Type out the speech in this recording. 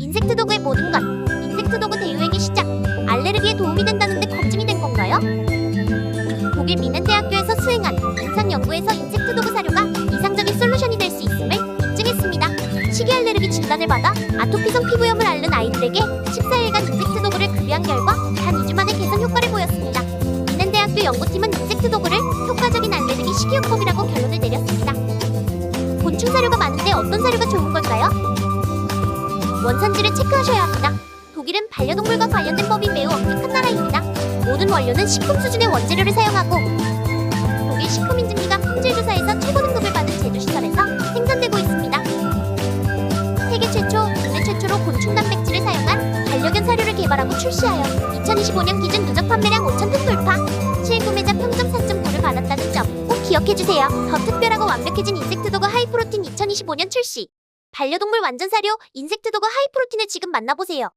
인섹트 도그의 모든 것. 인섹트 도그 대유행의 시작. 알레르기에 도움이 된다는데 검증이 된 건가요? 독일 미넨 대학교에서 수행한 임상 연구에서 인섹트 도그 사료가 이상적인 솔루션이 될 수 있음을 입증했습니다. 식이 알레르기 진단을 받아 아토피성 피부염을 앓는 아이들에게 14일간 인섹트 도그를 급여한 결과 단 2주 만에 개선 효과를 보였습니다. 미넨 대학교 연구팀은 인섹트 도그를 효과적인 알레르기 식이요법이라고 결론을 내렸습니다. 곤충 사료가 많은데 어떤 사료가 좋은 걸까요? 원산지를 체크하셔야 합니다. 독일은 반려동물과 관련된 법이 매우 엄격한 나라입니다. 모든 원료는 식품 수준의 원재료를 사용하고 독일 식품인증기관 품질조사에서 최고 등급을 받은 제조시설에서 생산되고 있습니다. 세계 최초, 국내 최초로 곤충 단백질을 사용한 반려견 사료를 개발하고 출시하여 2025년 기준 누적 판매량 5,000톤 돌파, 실구매자 평점 4.9를 받았다는 점 꼭 기억해주세요. 더 특별하고 완벽해진 인섹트 도그 하이프로틴 2025년 출시. 반려동물 완전 사료 인섹트도그 하이프로틴을 지금 만나보세요.